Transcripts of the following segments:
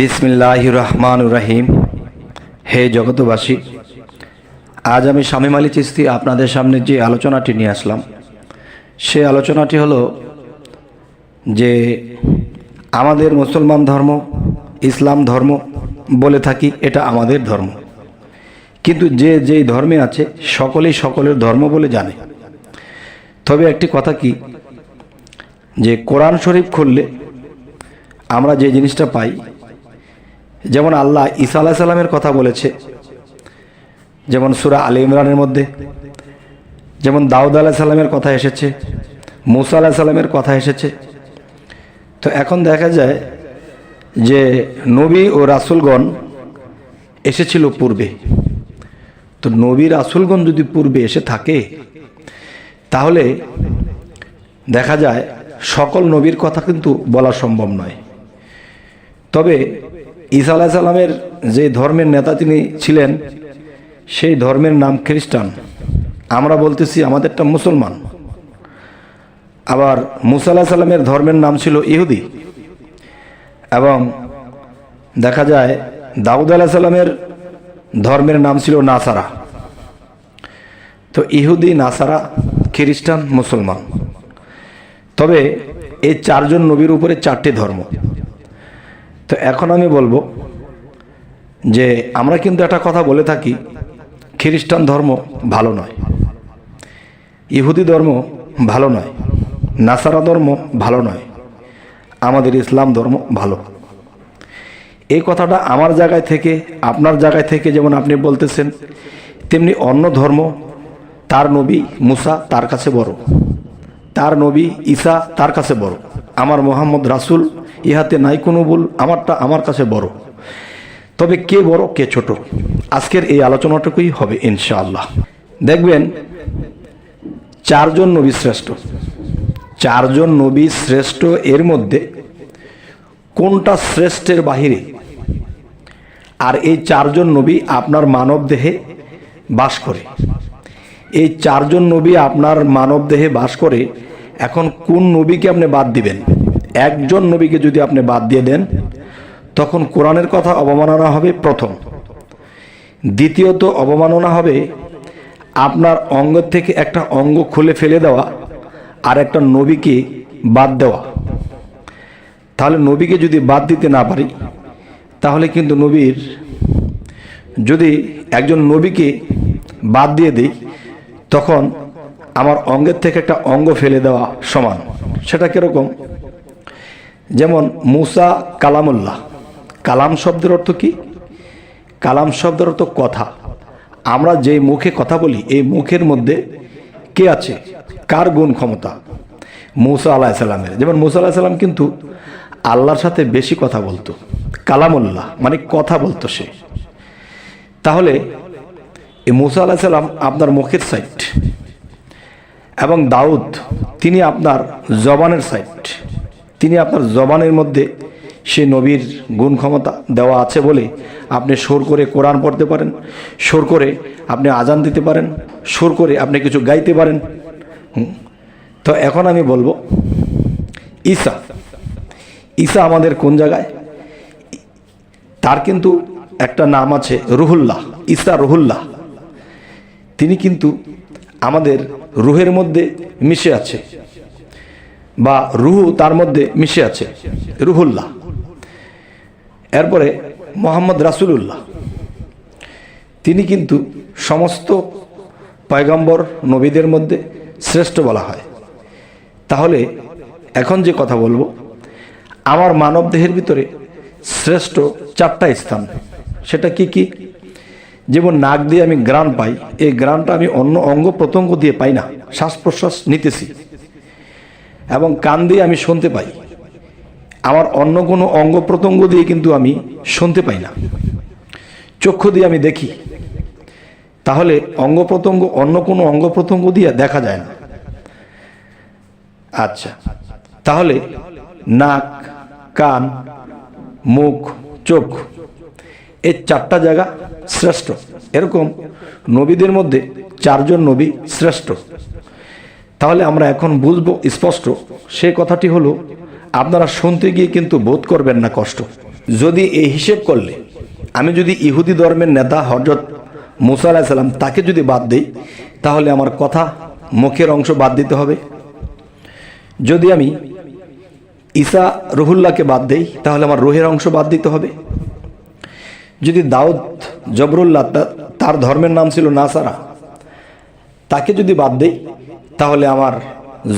বিসমিল্লাহ রহমান রাহিম হে জগতবাসী আজ আমি শামীম আলী চিস্তি আপনাদের সামনে যে আলোচনাটি নিয়ে আসলাম, সে আলোচনাটি হলো যে আমাদের মুসলমান ধর্ম, ইসলাম ধর্ম বলে থাকি, এটা আমাদের ধর্ম। কিন্তু যে যেই ধর্মে আছে, সকলেই সকলের ধর্ম বলে জানে। তবে একটি কথা কি, যে কোরআন শরীফ খুললে আমরা যে জিনিসটা পাই যেমন আল্লাহ ঈসা আলাহ সাল্লামের কথা বলেছে, যেমন সুরা আলী ইমরানের মধ্যে, যেমন দাউদ আলাহ সাল্লামের কথা এসেছে, মুসা আলাহ সাল্লামের কথা এসেছে। তো এখন দেখা যায় যে নবী ও রাসুলগণ এসেছিল পূর্বে। তো নবী রাসুলগণ যদি পূর্বে এসে থাকে, তাহলে দেখা যায় সকল নবীর কথা কিন্তু বলা সম্ভব নয়। তবে ঈসা আলাহ সাল্লামের যে ধর্মের নেতা তিনি ছিলেন, সেই ধর্মের নাম খ্রিস্টান। আমরা বলতেছি আমাদেরটা মুসলমান। আবার মুসা আলাহ সাল্লামের ধর্মের নাম ছিল ইহুদি। এবং দেখা যায় দাউদ আলাহ সাল্লামের ধর্মের নাম ছিল নাসারা। তো ইহুদি, নাসারা, খ্রিস্টান, মুসলমান। তবে এই চারজন নবীর উপরে চারটি ধর্ম। তো এখন আমি বলব যে আমরা কিন্তু একটা কথা বলে থাকি, খ্রিস্টান ধর্ম ভালো নয়, ইহুদি ধর্ম ভালো নয়, নাসারা ধর্ম ভালো নয়, আমাদের ইসলাম ধর্ম ভালো। এই কথাটা আমার জায়গায় থেকে, আপনার জায়গায় থেকে যেমন আপনি বলতেছেন, তেমনি অন্য ধর্ম, তার নবী মুসা তার কাছে বড়, তার নবী ঈসা তার কাছে বড়। আমার মোহাম্মদ রাসুল, ইহাতে নাই কোনো ভুল, আমারটা আমার কাছে বড়। তবে কে বড়, কে ছোট? আজকের এই আলোচনাটুকুই হবে ইনশাআল্লাহ। দেখবেন, চারজন নবী শ্রেষ্ঠ। চারজন নবী শ্রেষ্ঠ এর মধ্যে কোনটা শ্রেষ্ঠের বাহিরে? আর এই চারজন নবী আপনার মানব দেহে বাস করে। এই চারজন নবী আপনার মানব দেহে বাস করে, এখন কোন নবীকে আপনি বাদ দিবেন? একজন নবীকে যদি আপনি বাদ দিয়ে দেন, তখন কোরআনের কথা অবমাননা হবে প্রথম। দ্বিতীয়ত অবমাননা হবে আপনার অঙ্গ থেকে একটা অঙ্গ খুলে ফেলে দেওয়া আর একটা নবীকে বাদ দেওয়া। তাহলে নবীকে যদি বাদ দিতে না পারি, তাহলে কিন্তু নবীর যদি একজন নবীকে বাদ দিয়ে দিই, তখন আমার অঙ্গের থেকে একটা অঙ্গ ফেলে দেওয়া সমান। সেটা কীরকম? যেমন মুসা কালামুল্লাহ। কালাম শব্দের অর্থ কি? কালাম শব্দের অর্থ কথা। আমরা যে মুখে কথা বলি, এই মুখের মধ্যে কে আছে? কার গুণ ক্ষমতা? মুসা আলাহ সাল্লামের যেমন মুসা আলাহ সাল্লাম কিন্তু আল্লাহর সাথে বেশি কথা বলতো। কালামুল্লাহ মানে কথা বলতো সে। তাহলে এই মুসা আলাহ সাল্লাম আপনার মুখের সাইট এবং দাউদ, তিনি আপনার জবানের সাইড তিনি আপনার জবানের মধ্যে সে নবীর গুণ ক্ষমতা দেওয়া আছে বলে আপনি সুর করে কোরআন পড়তে পারেন, সুর করে আপনি আজান দিতে পারেন, সুর করে আপনি কিছু গাইতে পারেন। তো এখন আমি বলব, ঈসা ঈসা আমাদের কোন জায়গায়? তার কিন্তু একটা নাম আছে রুহুল্লাহ, ঈসা রুহুল্লাহ। তিনি কিন্তু আমাদের রুহের মধ্যে মিশে আছে। বা রুহু তার মধ্যে মিশে আছে, রুহুল্লাহ। এরপরে মোহাম্মদ রাসুলুল্লাহ। তিনি কিন্তু সমস্ত পয়গম্বর নবীদের মধ্যে শ্রেষ্ঠ বলা হয়। তাহলে এখন যে কথা বলব, আমার মানব দেহের ভিতরে শ্রেষ্ঠ চারটা স্থান। সেটা কি কি? যেমন নাক দিয়ে আমি গ্রান পাই, এই গ্রানটা আমি অন্য অঙ্গ প্রত্যঙ্গ দিয়ে পাই না শ্বাস প্রশ্বাস নিতেছি। এবং কান দিয়ে আমি শুনতে পাই। আমার অন্য কোনো অঙ্গ প্রত্যঙ্গ দিয়ে কিন্তু আমি শুনতে পাই না। চক্ষু দিয়ে আমি দেখি। তাহলে অঙ্গ প্রত্যঙ্গ, অন্য কোনো অঙ্গ প্রত্যঙ্গ দিয়ে দেখা যায় না। আচ্ছা তাহলে নাক, কান, মুখ, চোখ, এই চারটা জায়গা শ্রেষ্ঠ। এরকম নবীদের মধ্যে চারজন নবী শ্রেষ্ঠ। তাহলে আমরা এখন বুঝব স্পষ্ট। সে কথাটি হলো, আপনারা শুনতে গিয়ে কিন্তু বোধ করবেন না কষ্ট। যদি এই হিসেব করলে, আমি যদি ইহুদি ধর্মের নেতা হজরত মুসা আলাহিসাল্লাম তাকে যদি বাদ দিই, তাহলে আমার কথা মুখের অংশ বাদ দিতে হবে। যদি আমি ঈসা রুহুল্লাহকে বাদ দেই, তাহলে আমার রোহের অংশ বাদ দিতে হবে। যদি দাউদ জবরুল্লাহ তার ধর্মের নাম ছিল নাসারা, তাকে যদি বাদ দেই তাহলে আমার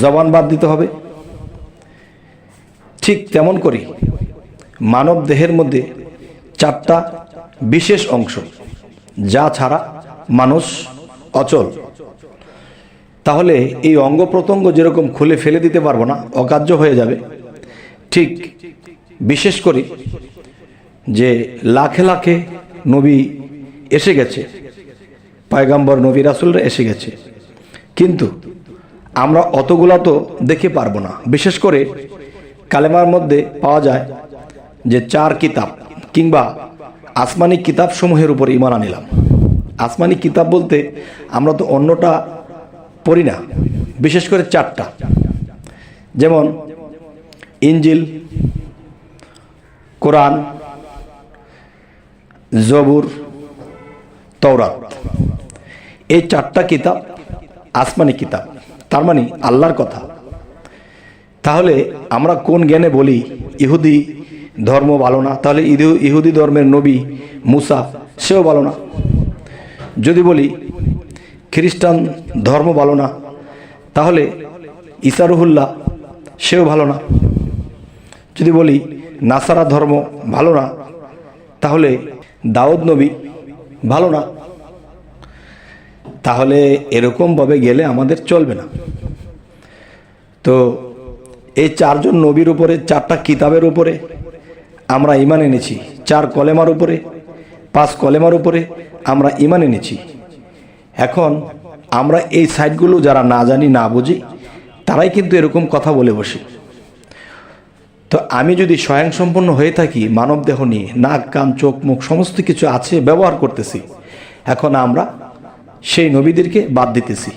জবান বাদ দিতে হবে। ঠিক তেমন করি মানব দেহের মধ্যে চারটা বিশেষ অংশ, যা ছাড়া মানুষ অচল। তাহলে এই অঙ্গ প্রত্যঙ্গ যেরকম খুলে ফেলে দিতে পারব না, অকার্য হয়ে যাবে। ঠিক বিশেষ করে যে লাখে লাখে নবী এসে গেছে, পয়গাম্বর নবী রাসুলরা এসে গেছে। কিন্তু আমরা অতগুলা তো দেখে পারব না। বিশেষ করে কালেমার মধ্যে পাওয়া যায় যে চার কিতাব কিংবা আসমানি কিতাব সমূহের উপর ইমান আনিলাম। আসমানি কিতাব বলতে আমরা তো অন্যটা পড়ি না, বিশেষ করে চারটা। যেমন ইঞ্জিল কোরআন, জবুর তৌরাত এই চারটা কিতাব আসমানি কিতাব। তার মানে আল্লাহর কথা। তাহলে আমরা কোন জ্ঞানে বলি ইহুদি ধর্ম ভালো না? তাহলে ইদু- ইহুদি ধর্মের নবী মুসা, সেও ভালো না। যদি বলি খ্রিস্টান ধর্ম ভালো না, তাহলে ইসারুহুল্লাহ সেও ভালো না। যদি বলি নাসারা ধর্ম ভালো না, তাহলে দাউদ নবী ভালো না। তাহলে এরকমভাবে গেলে আমাদের চলবে না। তো এই চারজন নবীর উপরে, চারটা কিতাবের উপরে আমরা ইমান এনেছি, চার কলেমার উপরে, পাঁচ কলেমার উপরে আমরা ইমান এনেছি। এখন আমরা এই সাইটগুলো যারা না জানি, না বুঝি, তারাই কিন্তু এরকম কথা বলে বসি। তো আমি যদি স্বয়ংসম্পন্ন হয়ে থাকি মানব দেহ নিয়ে, নাক, কান, চোখ, মুখ, সমস্ত কিছু আছে, ব্যবহার করতেছি, এখন আমরা সেই নবীদেরকে বাদ দিতেছি।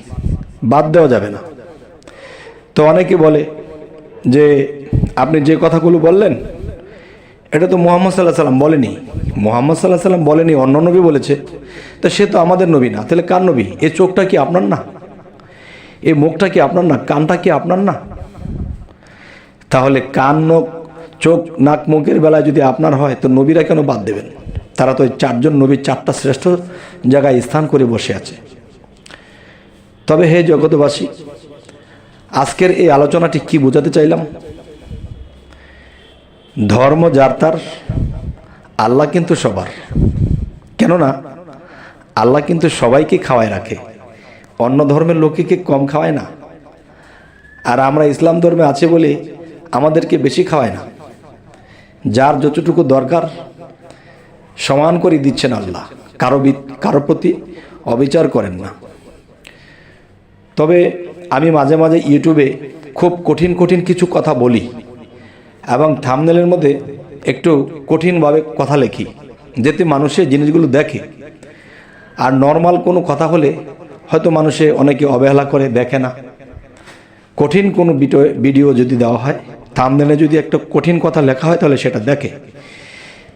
বাদ দেওয়া যাবে না। তো অনেকে বলে যে, আপনি যে কথাগুলো বললেন, এটা তো মোহাম্মদ সাল্লাহ সাল্লাম বলেনি। মোহাম্মদ সাল্লাহ সাল্লাম বলেনি, অন্য নবী বলেছে। তো সে তো আমাদের নবী না। তাহলে কার নবী? এ চোখটা কি আপনার না? এই মুখটা কি আপনার না? কানটা কি আপনার না? তাহলে কান, নখ, চোখ, নাক, মুখের বেলায় যদি আপনার হয়, তো নবীরা কেন বাদ দেবেন? তারা তো ওই চারজন নবীর চারটা শ্রেষ্ঠ জায়গায় স্থান করে বসে আছে। তবে হে জগতবাসী আজকের এই আলোচনাটি কি বোঝাতে চাইলাম? ধর্ম যার তার, আল্লাহ কিন্তু সবার। কেননা, আল্লাহ কিন্তু সবাইকে খাওয়ায় রাখে, অন্য ধর্মের লোককে কম খাওয়ায় না। আর আমরা ইসলাম ধর্মে আছে বলে আমাদেরকে বেশি খাওয়ায় না। যার যতটুকু দরকার সমান করে দিচ্ছেন আল্লাহ। কারও কারও প্রতি অবিচার করেন না। তবে আমি মাঝে মাঝে ইউটিউবে খুব কঠিন কঠিন কিছু কথা বলি এবং থামনেলের মধ্যে একটু কঠিনভাবে কথা লিখি, যাতে মানুষের জিনিসগুলো দেখে। আর নর্মাল কোনো কথা হলে হয়তো মানুষে অনেকে অবহেলা করে, দেখে না। কঠিন কোনো ভিডিও যদি দেওয়া হয় থামনেলে যদি একটা কঠিন কথা লেখা হয়, তাহলে সেটা দেখে।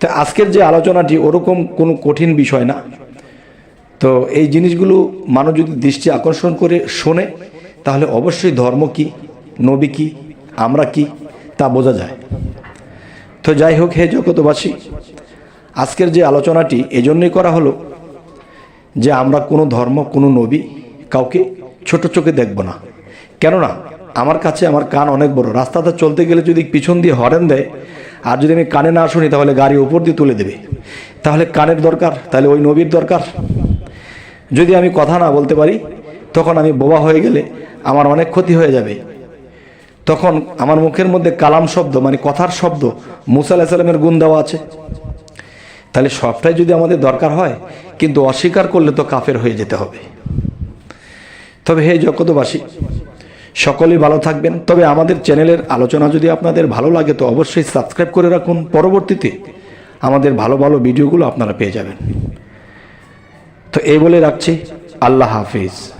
তো আজকের যে আলোচনাটি ওরকম কোনো কঠিন বিষয় না। তো এই জিনিসগুলো মানুষ যদি দৃষ্টি আকর্ষণ করে শোনে, তাহলে অবশ্যই ধর্ম কি, নবী কি, আমরা কি, তা বোঝা যায়। তো যাই হোক, হে জগতবাসী আজকের যে আলোচনাটি এজন্যই করা হলো যে আমরা কোনো ধর্ম, কোনো নবী কাউকে ছোট চোখে দেখব না। কেননা, আমার কাছে আমার কান অনেক বড়। রাস্তাতে চলতে গেলে যদি পিছন দিয়ে হরেন দেয় আর যদি আমি কানে না শুনি, তাহলে গাড়ি উপর দিয়ে তুলে দেবে। তাহলে কানের দরকার, তাহলে ওই নবীর দরকার। যদি আমি কথা না বলতে পারি, তখন আমি বোবা হয়ে গেলে আমার অনেক ক্ষতি হয়ে যাবে। তখন আমার মুখের মধ্যে কালাম শব্দ মানে কথার শব্দ, মুসা সাল্লামের গুণ দেওয়া আছে। তাহলে সবটাই যদি আমাদের দরকার হয়, কিন্তু অস্বীকার করলে তো কাফের হয়ে যেতে হবে। তবে হে জগতবাসী সকলেই ভালো থাকবেন। তবে আমাদের চ্যানেলের আলোচনা যদি আপনাদের ভালো লাগে, তো অবশ্যই সাবস্ক্রাইব করে রাখুন। পরবর্তীতে আমাদের ভালো ভালো ভিডিওগুলো আপনারা পেয়ে যাবেন। তো এই বলে রাখছি। আল্লাহ হাফিজ।